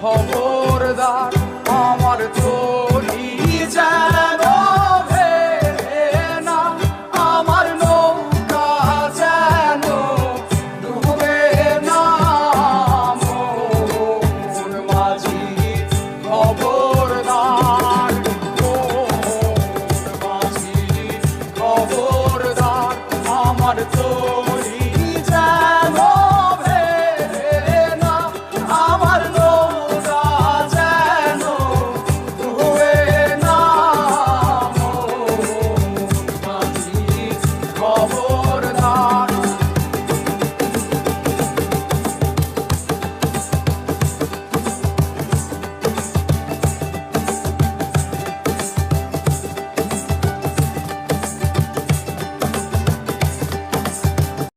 খবরদার আমার চোখ